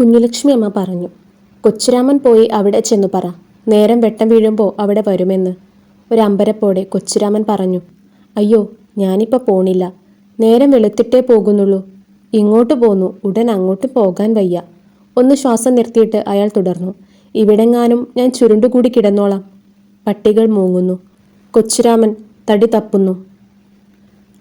കുഞ്ഞുലക്ഷ്മി അമ്മ പറഞ്ഞു കൊച്ചുരാമൻ പോയി അവിടെ ചെന്നു പറ. നേരം വെട്ടം വീഴുമ്പോൾ അവിടെ വരുമെന്ന്. ഒരമ്പരപ്പോടെ കൊച്ചുരാമൻ പറഞ്ഞു അയ്യോ ഞാനിപ്പോൾ പോണില്ല. നേരം വെളുത്തിട്ടേ പോകുന്നുള്ളൂ. ഇങ്ങോട്ട് പോന്നു. ഉടൻ അങ്ങോട്ട് പോകാൻ വയ്യ. ഒന്ന് ശ്വാസം നിർത്തിയിട്ട് അയാൾ തുടർന്നു ഇവിടെങ്ങാനും ഞാൻ ചുരുണ്ടുകൂടി കിടന്നോളാം. പട്ടികൾ മൂങ്ങുന്നു. കൊച്ചുരാമൻ തടി തപ്പുന്നു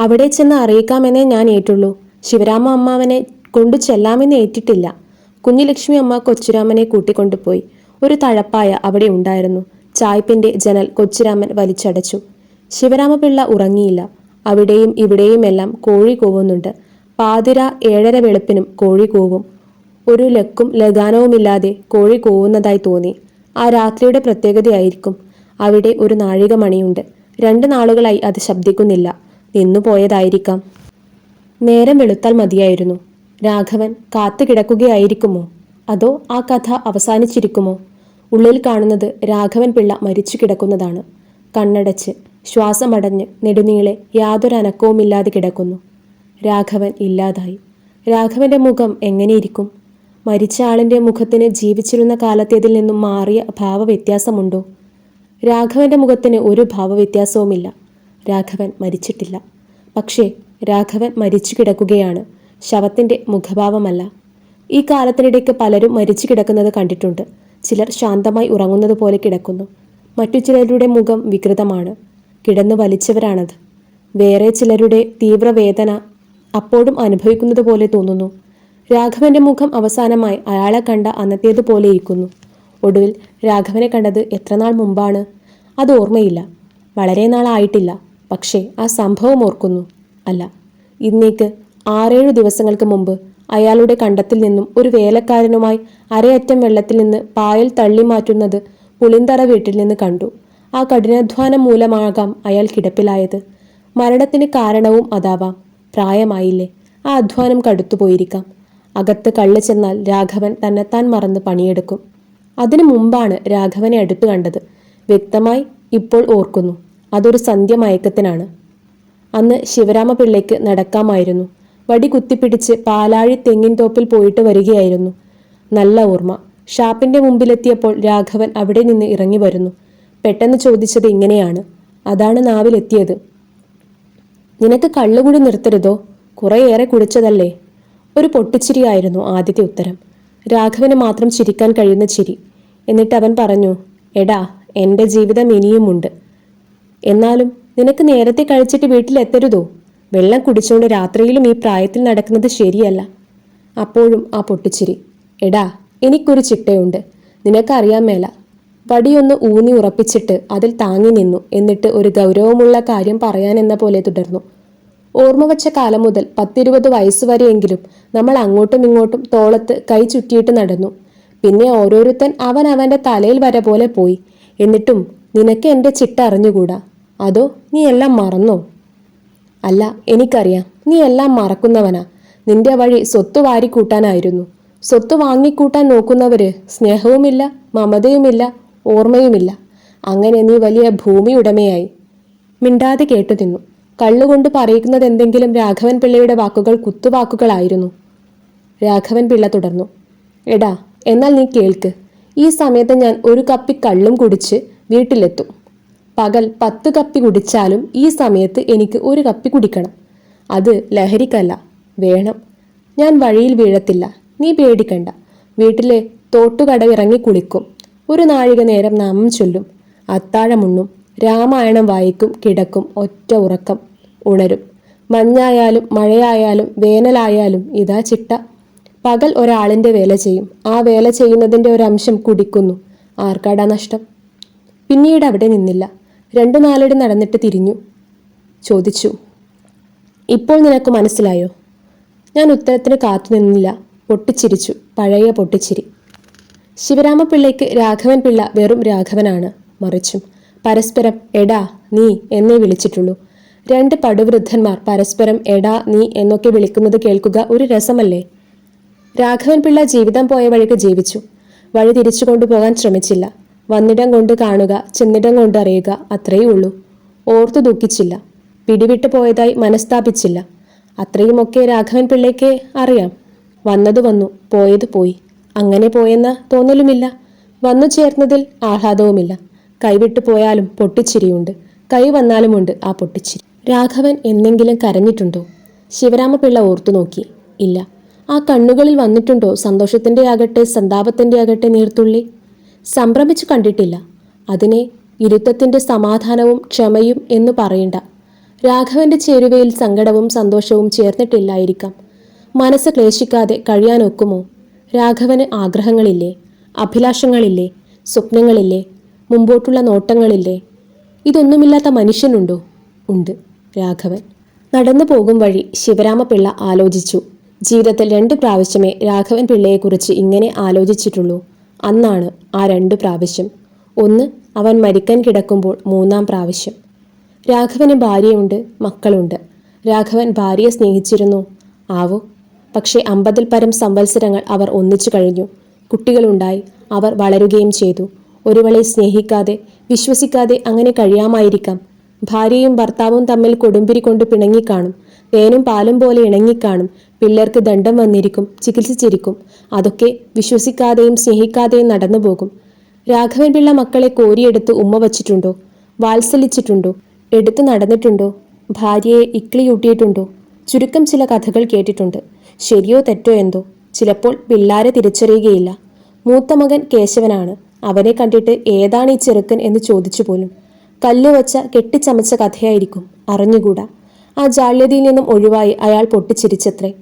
അവിടെ ചെന്ന് അറിയിക്കാമെന്നേ ഞാൻ ഏറ്റുള്ളൂ. ശിവരാമ അമ്മാവനെ കൊണ്ടു ചെല്ലാമെന്ന് ഏറ്റിട്ടില്ല. കുഞ്ഞുലക്ഷ്മി അമ്മ കൊച്ചുരാമനെ കൂട്ടിക്കൊണ്ടുപോയി. ഒരു തഴപ്പായ അവിടെ ഉണ്ടായിരുന്നു. ചായ്പിന്റെ ജനൽ കൊച്ചുരാമൻ വലിച്ചടച്ചു. ശിവരാമപിള്ള ഉറങ്ങിയില്ല. അവിടെയും ഇവിടെയുമെല്ലാം കോഴി കൂവുന്നുണ്ട്. പാതിര ഏഴര വെളുപ്പിനും കോഴി കൂവും. ഒരു ലക്കും ലഗാനവുമില്ലാതെ കോഴി കൂവുന്നതായി തോന്നി. ആ രാത്രിയുടെ പ്രത്യേകതയായിരിക്കും. അവിടെ ഒരു നാഴിക മണിയുണ്ട് രണ്ട് നാളുകളായി അത് ശബ്ദിക്കുന്നില്ല. നിന്നുപോയതായിരിക്കാം. നേരം വെളുത്താൽ മതിയായിരുന്നു. രാഘവൻ കാത്തു കിടക്കുകയായിരിക്കുമോ? അതോ ആ കഥ അവസാനിച്ചിരിക്കുമോ? ഉള്ളിൽ കാണുന്നത് രാഘവൻ പിള്ള മരിച്ചു കിടക്കുന്നതാണ്. കണ്ണടച്ച് ശ്വാസമടഞ്ഞ് നെടുനീളെ യാതൊരു അനക്കവുമില്ലാതെ കിടക്കുന്നു. രാഘവൻ ഇല്ലാതായി. രാഘവന്റെ മുഖം എങ്ങനെയിരിക്കും? മരിച്ച ആളിന്റെ മുഖത്തിന് ജീവിച്ചിരുന്ന കാലത്തേതിൽ നിന്നും മാറിയ ഭാവവ്യത്യാസമുണ്ടോ? രാഘവന്റെ മുഖത്തിന് ഒരു ഭാവവ്യത്യാസവുമില്ല. രാഘവൻ മരിച്ചിട്ടില്ല. പക്ഷേ രാഘവൻ മരിച്ചു കിടക്കുകയാണ്. ശവത്തിന്റെ മുഖഭാവമല്ല. ഈ കാലത്തിനിടയ്ക്ക് പലരും മരിച്ചു കിടക്കുന്നത് കണ്ടിട്ടുണ്ട്. ചിലർ ശാന്തമായി ഉറങ്ങുന്നത് പോലെ കിടക്കുന്നു. മറ്റു ചിലരുടെ മുഖം വികൃതമാണ്. കിടന്നു വലിച്ചവരാണത്. വേറെ ചിലരുടെ തീവ്രവേദന അപ്പോഴും അനുഭവിക്കുന്നത് പോലെ തോന്നുന്നു. രാഘവന്റെ മുഖം അവസാനമായി അയാളെ കണ്ട അന്നത്തേതുപോലെ ഇരിക്കുന്നു. ഒടുവിൽ രാഘവനെ കണ്ടത് എത്രനാൾ മുമ്പാണ്? അത് ഓർമ്മയില്ല. വളരെ നാളായിട്ടില്ല. പക്ഷേ ആ സംഭവം ഓർക്കുന്നു. അല്ല. ഇന്നേക്ക് ആറേഴു ദിവസങ്ങൾക്ക് മുമ്പ് അയാളുടെ കണ്ടത്തിൽ നിന്നും ഒരു വേലക്കാരനുമായി അരയറ്റം വെള്ളത്തിൽ നിന്ന് പായൽ തള്ളി മാറ്റുന്നത് പുളിന്തറ വീട്ടിൽ നിന്ന് കണ്ടു. ആ കഠിനാധ്വാനം മൂലമാകാം അയാൾ കിടപ്പിലായത്. മരണത്തിന് കാരണവും അതാവാം. പ്രായമായില്ലേ. ആ അധ്വാനം കടുത്തുപോയിരിക്കാം അകത്ത് കള്ളു ചെന്നാൽ രാഘവൻ തന്നെത്താൻ മറന്ന് പണിയെടുക്കും. അതിനു മുമ്പാണ് രാഘവനെ അടുത്ത് കണ്ടത്. വ്യക്തമായി ഇപ്പോൾ ഓർക്കുന്നു. അതൊരു സന്ധ്യ മയക്കത്തിനാണ്. അന്ന് ശിവരാമപിള്ളയ്ക്ക് നടക്കാമായിരുന്നു. വടി കുത്തിപ്പിടിച്ച് പാലാഴി തെങ്ങിൻ തോപ്പിൽ പോയിട്ട് വരികയായിരുന്നു. നല്ല ഓർമ്മ. ഷാപ്പിന്റെ മുമ്പിലെത്തിയപ്പോൾ രാഘവൻ അവിടെ നിന്ന് ഇറങ്ങി വരുന്നു. പെട്ടെന്ന് ചോദിച്ചത് ഇങ്ങനെയാണ്. അതാണ് നാവിലെത്തിയത്. നിനക്ക് കള്ളുകൂടി നിർത്തരുതോ? കുറേയേറെ കുടിച്ചതല്ലേ? ഒരു പൊട്ടിച്ചിരിയായിരുന്നു ആദ്യത്തെ ഉത്തരം. രാഘവന് മാത്രം ചിരിക്കാൻ കഴിയുന്ന ചിരി. എന്നിട്ട് അവൻ പറഞ്ഞു എടാ എന്റെ ജീവിതം ഇനിയുമുണ്ട്. എന്നാലും നിനക്ക് നേരത്തെ കഴിച്ചിട്ട് വീട്ടിലെത്തരുതോ? വെള്ളം കുടിച്ചുകൊണ്ട് രാത്രിയിലും ഈ പ്രായത്തിൽ നടക്കുന്നത് ശരിയല്ല. അപ്പോഴും ആ പൊട്ടിച്ചിരി. എടാ എനിക്കൊരു ചിട്ടയുണ്ട്. നിനക്കറിയാൻ മേല. വടിയൊന്ന് ഊന്നി ഉറപ്പിച്ചിട്ട് അതിൽ താങ്ങി നിന്നു എന്നിട്ട് ഒരു ഗൗരവമുള്ള കാര്യം പറയാനെന്ന പോലെ തുടർന്നു. ഓർമ്മ വച്ച കാലം മുതൽ പത്തിരുപത് വയസ്സുവരെയെങ്കിലും നമ്മൾ അങ്ങോട്ടും ഇങ്ങോട്ടും തോളത്ത് കൈ ചുറ്റിയിട്ട് നടന്നു. പിന്നെ ഓരോരുത്തൻ അവൻ അവന്റെ തലയിൽ വര പോലെ പോയി. എന്നിട്ടും നിനക്ക് എന്റെ ചിട്ട അറിഞ്ഞുകൂടാ? അതോ നീ എല്ലാം മറന്നോ? അല്ല എനിക്കറിയാം. നീ എല്ലാം മറക്കുന്നവനാ. നിന്റെ വഴി സ്വത്ത് വാരിക്കൂട്ടാനായിരുന്നു. സ്വത്ത് വാങ്ങിക്കൂട്ടാൻ നോക്കുന്നവര് സ്നേഹവുമില്ല മമതയുമില്ല ഓർമ്മയുമില്ല. അങ്ങനെ നീ വലിയ ഭൂമി ഉടമയായി മിണ്ടാതെ കേട്ടു നിന്നു കള്ളുകൊണ്ട് പറയുന്നത് എന്തെങ്കിലും രാഘവൻ പിള്ളയുടെ വാക്കുകൾ കുത്തുവാക്കുകളായിരുന്നു. രാഘവൻ പിള്ള തുടർന്നു. എടാ എന്നാൽ നീ കേൾക്ക്. ഈ സമയത്ത് ഞാൻ ഒരു കപ്പി കള്ളും കുടിച്ച് വീട്ടിലെത്തും. പകൽ പത്ത് കപ്പി കുടിച്ചാലും ഈ സമയത്ത് എനിക്ക് ഒരു കപ്പി കുടിക്കണം. അത് ലഹരിക്കല്ല വേണം. ഞാൻ വഴിയിൽ വീഴത്തില്ല നീ പേടിക്കണ്ട. വീട്ടിലെ തോട്ടുകടവിറങ്ങി കുളിക്കും. ഒരു നാഴിക നേരം നാമം ചൊല്ലും. അത്താഴമുണ്ണും രാമായണം വായിക്കും കിടക്കും ഒറ്റ ഉറക്കം. ഉണരും. മഞ്ഞായാലും മഴയായാലും വേനലായാലും ഇതാ ചിട്ട. പകൽ ഒരാളിന്റെ വേല ചെയ്യും. ആ വേല ചെയ്യുന്നതിന്റെ ഒരംശം കുടിക്കുന്നു. ആർക്കാടാ നഷ്ടം? പിന്നീട് അവിടെ നിന്നില്ല. രണ്ടു നാലടി നടന്നിട്ട് തിരിഞ്ഞു. ചോദിച്ചു ഇപ്പോൾ നിനക്ക് മനസ്സിലായോ? ഞാൻ ഉത്തരത്തിന് കാത്തു നിന്നില്ല. പൊട്ടിച്ചിരിച്ചു പഴയ പൊട്ടിച്ചിരി. ശിവരാമപിള്ളയ്ക്ക് രാഘവൻ പിള്ള വെറും രാഘവനാണ് മറിച്ചും. പരസ്പരം എടാ നീ എന്നേ വിളിച്ചിട്ടുള്ളൂ. രണ്ട് പടുവൃദ്ധന്മാർ പരസ്പരം എടാ നീ എന്നൊക്കെ വിളിക്കുന്നത് കേൾക്കുക ഒരു രസമല്ലേ? രാഘവൻ പിള്ള ജീവിതം പോയ വഴിക്ക് ജീവിച്ചു. വഴി തിരിച്ചു കൊണ്ടുപോകാൻ ശ്രമിച്ചില്ല. വന്നിടം കൊണ്ട് കാണുക ചെന്നിടം കൊണ്ട് അറിയുക അത്രയേ ഉള്ളൂ. ഓർത്തു ദുഃഖിച്ചില്ല. പിടിവിട്ടു പോയതായി മനസ്താപിച്ചില്ല. അത്രയുമൊക്കെ രാഘവൻ പിള്ളയ്ക്ക് അറിയാം. വന്നത് വന്നു പോയത് പോയി. അങ്ങനെ പോയെന്ന തോന്നലുമില്ല. വന്നു ചേർന്നതിൽ ആഹ്ലാദവുമില്ല. കൈവിട്ടു പോയാലും പൊട്ടിച്ചിരിയുണ്ട്. കൈ വന്നാലുമുണ്ട് ആ പൊട്ടിച്ചിരി. രാഘവൻ എന്തെങ്കിലും കരഞ്ഞിട്ടുണ്ടോ? ശിവരാമപിള്ള ഓർത്തു നോക്കി. ഇല്ല. ആ കണ്ണുകളിൽ വന്നിട്ടുണ്ടോ സന്തോഷത്തിന്റെ ആകട്ടെ സന്താപത്തിന്റെ ആകട്ടെ നീർത്തുള്ളി? സംഭ്രമിച്ചു കണ്ടിട്ടില്ല. അതിനെ ഇരുത്തത്തിന്റെ സമാധാനവും ക്ഷമയും എന്ന് പറയണ്ട. രാഘവന്റെ ചേരുവയിൽ സങ്കടവും സന്തോഷവും ചേർന്നിട്ടില്ലായിരിക്കാം. മനസ്സ് ക്ലേശിക്കാതെ കഴിയാനൊക്കുമോ രാഘവന് ആഗ്രഹങ്ങളില്ലേ? അഭിലാഷങ്ങളില്ലേ? സ്വപ്നങ്ങളില്ലേ? മുമ്പോട്ടുള്ള നോട്ടങ്ങളില്ലേ? ഇതൊന്നുമില്ലാത്ത മനുഷ്യനുണ്ടോ? ഉണ്ട് രാഘവൻ. നടന്നു പോകും വഴി ശിവരാമപിള്ള ആലോചിച്ചു. ജീവിതത്തിൽ രണ്ട് പ്രാവശ്യമേ രാഘവൻ പിള്ളയെക്കുറിച്ച് ഇങ്ങനെ ആലോചിച്ചിട്ടുള്ളൂ. അന്നാണ് ആ രണ്ട് പ്രാവശ്യം. ഒന്ന് അവൻ മരിക്കാൻ കിടക്കുമ്പോൾ മൂന്നാം പ്രാവശ്യം. രാഘവന് ഭാര്യയുണ്ട് മക്കളുണ്ട്. രാഘവൻ ഭാര്യയെ സ്നേഹിച്ചിരുന്നു. ആവോ. പക്ഷേ അമ്പതിൽ പരം സംവത്സരങ്ങൾ അവർ ഒന്നിച്ചു കഴിഞ്ഞു. കുട്ടികളുണ്ടായി അവർ വളരുകയും ചെയ്തു. ഒരുവളെ സ്നേഹിക്കാതെ വിശ്വസിക്കാതെ അങ്ങനെ കഴിയാമായിരിക്കാം. ഭാര്യയും ഭർത്താവും തമ്മിൽ കൊടുമ്പിരി കൊണ്ട് പിണങ്ങിക്കാണും തേനും പാലും പോലെ ഇണങ്ങിക്കാണും. പിള്ളേർക്ക് ദണ്ഡം വന്നിരിക്കും ചികിത്സിച്ചിരിക്കും. അതൊക്കെ വിശ്വസിക്കാതെയും സ്നേഹിക്കാതെയും നടന്നു പോകും. രാഘവൻ പിള്ള മക്കളെ കോരിയെടുത്ത് ഉമ്മ വച്ചിട്ടുണ്ടോ? വാത്സലിച്ചിട്ടുണ്ടോ എടുത്തു നടന്നിട്ടുണ്ടോ? ഭാര്യയെ ഇക്ലിയൂട്ടിയിട്ടുണ്ടോ ചുരുക്കം ചില കഥകൾ കേട്ടിട്ടുണ്ട്. ശരിയോ തെറ്റോ എന്തോ? ചിലപ്പോൾ പിള്ളാരെ തിരിച്ചറിയുകയില്ല. മൂത്ത മകൻ കേശവനാണ്. അവനെ കണ്ടിട്ട് ഏതാണ് ഈ ചെറുക്കൻ എന്ന് ചോദിച്ചു പോലും കല്ലുവച്ച കെട്ടിച്ചമച്ച കഥയായിരിക്കും അറിഞ്ഞുകൂടാ. ആ ജാള്യതയിൽ നിന്നും ഒഴിവായി അയാൾ പൊട്ടിച്ചിരിച്ചത്രേ.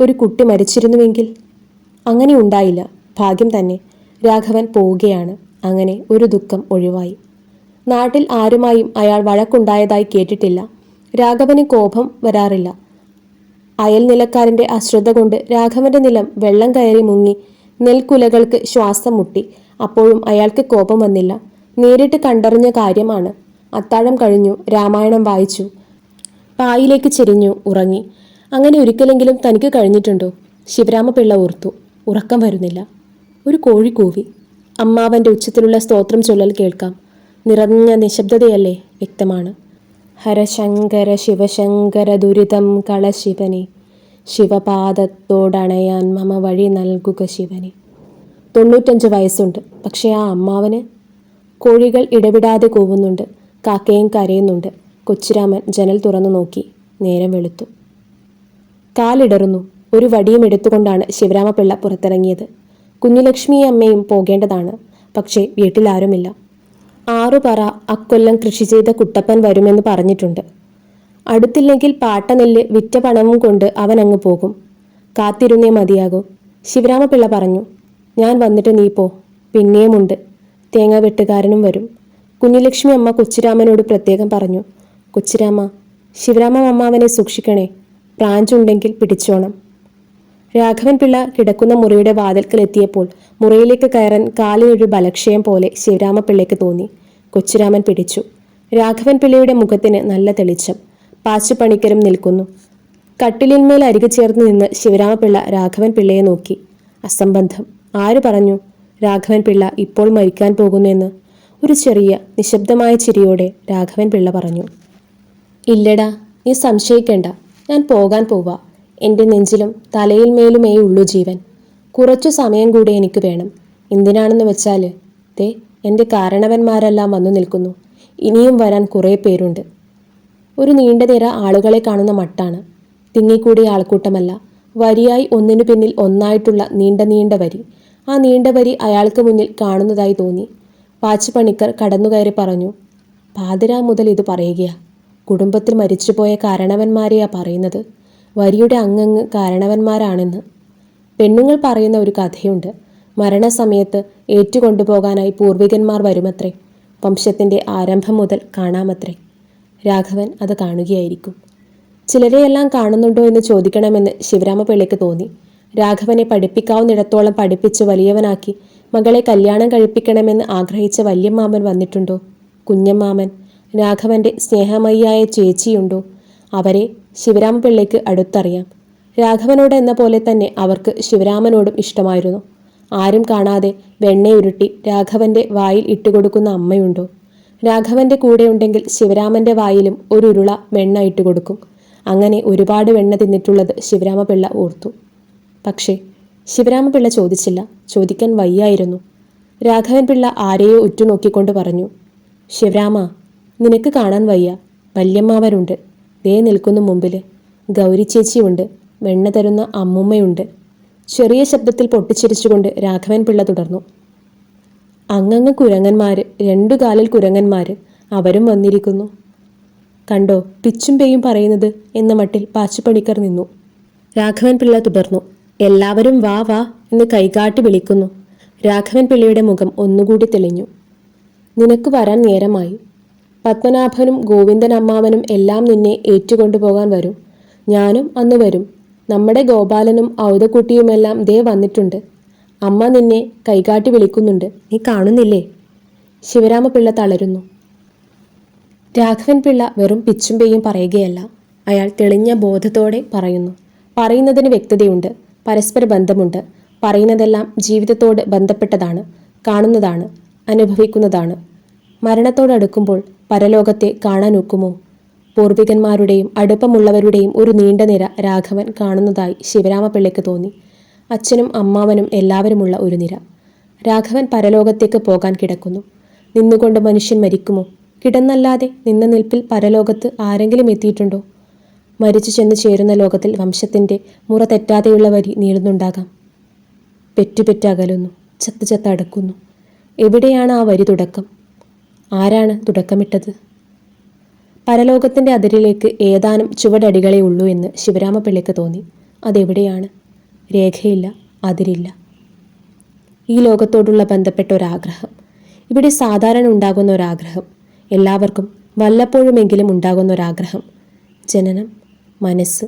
ഒരു കുട്ടി മരിച്ചിരുന്നുവെങ്കിൽ? അങ്ങനെ ഉണ്ടായില്ല. ഭാഗ്യം തന്നെ. രാഘവൻ പോവുകയാണ്. അങ്ങനെ ഒരു ദുഃഖം ഒഴിവായി. നാട്ടിൽ ആരുമായും അയാൾ വഴക്കുണ്ടായതായി കേട്ടിട്ടില്ല. രാഘവന് കോപം വരാറില്ല. അയൽ നിലക്കാരന്റെ അശ്രദ്ധ കൊണ്ട് രാഘവന്റെ നിലം വെള്ളം കയറി മുങ്ങി നെൽക്കുലകൾക്ക് ശ്വാസം മുട്ടി. അപ്പോഴും അയാൾക്ക് കോപം വന്നില്ല. നേരിട്ട് കണ്ടറിഞ്ഞ കാര്യമാണ്. അത്താഴം കഴിഞ്ഞു രാമായണം വായിച്ചു. പായിലേക്ക് ചെരിഞ്ഞു ഉറങ്ങി. അങ്ങനെ ഒരിക്കലെങ്കിലും തനിക്ക് കഴിഞ്ഞിട്ടുണ്ടോ? ശിവരാമപിള്ള ഓർത്തു. ഉറക്കം വരുന്നില്ല. ഒരു കോഴി കൂവി. അമ്മാവന്റെ ഉച്ചത്തിലുള്ള സ്തോത്രം ചൊല്ലൽ കേൾക്കാം. നിറഞ്ഞ നിശബ്ദതയല്ലേ വ്യക്തമാണ്. ഹരശങ്കര ശിവശങ്കര ദുരിതം കളശിവനെ ശിവപാദത്തോടണയാൻ മമ വഴി നൽകുക ശിവനെ. തൊണ്ണൂറ്റഞ്ച് വയസ്സുണ്ട്. പക്ഷേ ആ അമ്മാവന് കോഴികൾ ഇടവിടാതെ കൂവുന്നുണ്ട്. കാക്കയും കരയുന്നുണ്ട്. കൊച്ചുരാമൻ ജനൽ തുറന്നു നോക്കി. നേരം വെളുത്തു. കാലിടറുന്നു. ഒരു വടിയും എടുത്തുകൊണ്ടാണ് ശിവരാമപിള്ള പുറത്തിറങ്ങിയത്. കുഞ്ഞുലക്ഷ്മി അമ്മയും പോകേണ്ടതാണ്. പക്ഷേ വീട്ടിലാരുമില്ല. ആറു പറ അക്കൊല്ലം കൃഷി ചെയ്ത കുട്ടപ്പൻ വരുമെന്ന് പറഞ്ഞിട്ടുണ്ട്. അടുത്തില്ലെങ്കിൽ പാട്ടനെല്ല് വിറ്റ പണവും കൊണ്ട് അവൻ അങ്ങ് പോകും. കാത്തിരുന്നേ മതിയാകും. ശിവരാമപിള്ള പറഞ്ഞു ഞാൻ വന്നിട്ട് നീ പോ. പിന്നെയുമുണ്ട്. തേങ്ങ വെട്ടുകാരനും വരും. കുഞ്ഞുലക്ഷ്മി അമ്മ കൊച്ചുരാമനോട് പ്രത്യേകം പറഞ്ഞു കൊച്ചുരാമ ശിവരാമ അമ്മാവനെ സൂക്ഷിക്കണേ. പ്രാഞ്ചുണ്ടെങ്കിൽ പിടിച്ചോണം. രാഘവൻ പിള്ള കിടക്കുന്ന മുറിയുടെ വാതിൽക്കൽ എത്തിയപ്പോൾ മുറിയിലേക്ക് കയറാൻ കാലിനൊരു ബലക്ഷയം പോലെ ശിവരാമ പിള്ളയ്ക്ക് തോന്നി. കൊച്ചിരാമൻ പിടിച്ചു. രാഘവൻ പിള്ളയുടെ മുഖത്തിന് നല്ല തെളിച്ചം. പാച്ചുപണിക്കരും നിൽക്കുന്നു. കട്ടിലിന്മേൽ അരികു ചേർന്ന് നിന്ന് ശിവരാമ പിള്ള രാഘവൻ പിള്ളയെ നോക്കി. അസംബന്ധം. ആര് പറഞ്ഞു? രാഘവൻ പിള്ള ഇപ്പോൾ മരിക്കാൻ പോകുന്നു എന്ന്. ഒരു ചെറിയ നിശബ്ദമായ ചിരിയോടെ രാഘവൻ പിള്ള പറഞ്ഞു. ഇല്ലടാ നീ സംശയിക്കണ്ട. ഞാൻ പോകാൻ പോവാ. എന്റെ നെഞ്ചിലും തലയിൽ മേലുമേ ഉള്ളൂ ജീവൻ. കുറച്ചു സമയം കൂടെ എനിക്ക് വേണം. എന്തിനാണെന്ന് വെച്ചാൽ ദേ എന്റെ കാരണവന്മാരെല്ലാം വന്നു നിൽക്കുന്നു. ഇനിയും വരാൻ കുറേ പേരുണ്ട്. ഒരു നീണ്ട നിര ആളുകളെ കാണുന്ന മട്ടാണ്. തിങ്ങിക്കൂടിയ ആൾക്കൂട്ടമല്ല. വരിയായി ഒന്നിനു പിന്നിൽ ഒന്നായിട്ടുള്ള നീണ്ട നീണ്ട വരി. ആ നീണ്ട വരി അയാൾക്ക് മുന്നിൽ കാണുന്നതായി തോന്നി. പാച്ചുപണിക്കർ കടന്നുകയറി പറഞ്ഞു പാതിരാ മുതൽ ഇത് പറയുകയാ. കുടുംബത്തിൽ മരിച്ചുപോയ കാരണവന്മാരെയാ പറയുന്നത്. വരിയുടെ അങ്ങങ്ങ് കാരണവന്മാരാണെന്ന്. പെണ്ണുങ്ങൾ പറയുന്ന ഒരു കഥയുണ്ട്. മരണസമയത്ത് ഏറ്റുകൊണ്ടുപോകാനായി പൂർവികന്മാർ വരുമത്രേ. വംശത്തിന്റെ ആരംഭം മുതൽ കാണാമത്രേ. രാഘവൻ അത് കാണുകയായിരിക്കും. ചിലരെയെല്ലാം കാണുന്നുണ്ടോ എന്ന് ചോദിക്കണമെന്ന് ശിവരാമപിള്ളയ്ക്ക് തോന്നി. രാഘവനെ പഠിപ്പിക്കാവുന്നിടത്തോളം പഠിപ്പിച്ച് വലിയവനാക്കി മകളെ കല്യാണം കഴിപ്പിക്കണമെന്ന് ആഗ്രഹിച്ച വല്യമ്മാമൻ വന്നിട്ടുണ്ടോ? കുഞ്ഞമ്മാമൻ. രാഘവന്റെ സ്നേഹമയിയായ ചേച്ചിയുണ്ടോ? അവരെ ശിവരാമ പിള്ളയ്ക്ക് അടുത്തറിയാം. രാഘവനോട് എന്ന പോലെ തന്നെ അവർക്ക് ശിവരാമനോടും ഇഷ്ടമായിരുന്നു. ആരും കാണാതെ വെണ്ണയുരുട്ടി രാഘവന്റെ വായിൽ ഇട്ടുകൊടുക്കുന്ന അമ്മയുണ്ടോ? രാഘവന്റെ കൂടെ ഉണ്ടെങ്കിൽ ശിവരാമന്റെ വായിലും ഒരു ഉരുള വെണ്ണ ഇട്ടുകൊടുക്കും. അങ്ങനെ ഒരുപാട് വെണ്ണ തിന്നിട്ടുള്ളത് ശിവരാമപിള്ള ഓർത്തു. പക്ഷേ ശിവരാമപിള്ള ചോദിച്ചില്ല. ചോദിക്കാൻ വയ്യായിരുന്നു. രാഘവൻ പിള്ള ആരെയോ ഉറ്റുനോക്കിക്കൊണ്ട് പറഞ്ഞു ശിവരാമ നിനക്ക് കാണാൻ വയ്യ. വല്യമ്മാവരുണ്ട്. ദേ നിൽക്കുന്നു മുമ്പിൽ ഗൗരി ചേച്ചിയുണ്ട്. വെണ്ണ തരുന്ന അമ്മുമ്മയുണ്ട്. ചെറിയ ശബ്ദത്തിൽ പൊട്ടിച്ചിരിച്ചുകൊണ്ട് രാഘവൻ പിള്ള തുടർന്നു. അങ്ങങ്ങ് കുരങ്ങന്മാർ രണ്ടു കാലിൽ കുരങ്ങന്മാർ അവരും വന്നിരിക്കുന്നു. കണ്ടോ പിച്ചും പേയും പറയുന്നത് എന്ന മട്ടിൽ പാച്ചുപണിക്കർ നിന്നു. രാഘവൻ പിള്ള തുടർന്നു. എല്ലാവരും വാ വാ എന്ന് കൈകാട്ടി വിളിക്കുന്നു. രാഘവൻ പിള്ളയുടെ മുഖം ഒന്നുകൂടി തെളിഞ്ഞു. നിനക്ക് വരാൻ നേരമായി. പത്മനാഭനും ഗോവിന്ദൻ അമ്മാവനും എല്ലാം നിന്നെ ഏറ്റുകൊണ്ടുപോകാൻ വരും. ഞാനും അന്ന് വരും. നമ്മുടെ ഗോപാലനും ഔതക്കുട്ടിയുമെല്ലാം ദേ വന്നിട്ടുണ്ട്. അമ്മ നിന്നെ കൈകാട്ടി വിളിക്കുന്നുണ്ട്. നീ കാണുന്നില്ലേ? ശിവരാമപിള്ള തളരുന്നു. രാഘവൻ പിള്ള വെറും പെയ്യും പറയുകയല്ല. അയാൾ തെളിഞ്ഞ ബോധത്തോടെ പറയുന്നു. പറയുന്നതിന് വ്യക്തതയുണ്ട്. പരസ്പര ബന്ധമുണ്ട്. പറയുന്നതെല്ലാം ജീവിതത്തോട് ബന്ധപ്പെട്ടതാണ് കാണുന്നതാണ് അനുഭവിക്കുന്നതാണ്. മരണത്തോടടുക്കുമ്പോൾ പരലോകത്തെ കാണാൻ ഒക്കുമോ പൂർവികന്മാരുടെയും അടുപ്പമുള്ളവരുടെയും ഒരു നീണ്ട നിര രാഘവൻ കാണുന്നതായി ശിവരാമപിള്ളയ്ക്ക് തോന്നി. അച്ഛനും അമ്മാവനും എല്ലാവരുമുള്ള ഒരു നിര. രാഘവൻ പരലോകത്തേക്ക് പോകാൻ കിടക്കുന്നു. നിന്നുകൊണ്ട് മനുഷ്യൻ മരിക്കുമോ? കിടന്നല്ലാതെ നിന്ന നിൽപ്പിൽ പരലോകത്ത് ആരെങ്കിലും എത്തിയിട്ടുണ്ടോ? മരിച്ചു ചെന്ന് ചേരുന്ന ലോകത്തിൽ വംശത്തിന്റെ മുറ തെറ്റാതെയുള്ള വരി നീളുന്നുണ്ടാകാം. പെറ്റുപെറ്റകലുന്നു ചത്ത് ചത്ത് അടക്കുന്നു. എവിടെയാണ് ആ വരി തുടക്കം? ആരാണ് തുടക്കമിട്ടത്? പരലോകത്തിന്റെ അതിരിലേക്ക് ഏതാനും ചുവടടികളേ ഉള്ളൂ എന്ന് ശിവരാമപിള്ളയ്ക്ക് തോന്നി. അതെവിടെയാണ്? രേഖയില്ല അതിരില്ല. ഈ ലോകത്തോടുള്ള ബന്ധപ്പെട്ട ഒരാഗ്രഹം. ഇവിടെ സാധാരണ ഉണ്ടാകുന്ന ഒരാഗ്രഹം. എല്ലാവർക്കും വല്ലപ്പോഴുമെങ്കിലും ഉണ്ടാകുന്ന ഒരാഗ്രഹം. ജനനം മനസ്സ്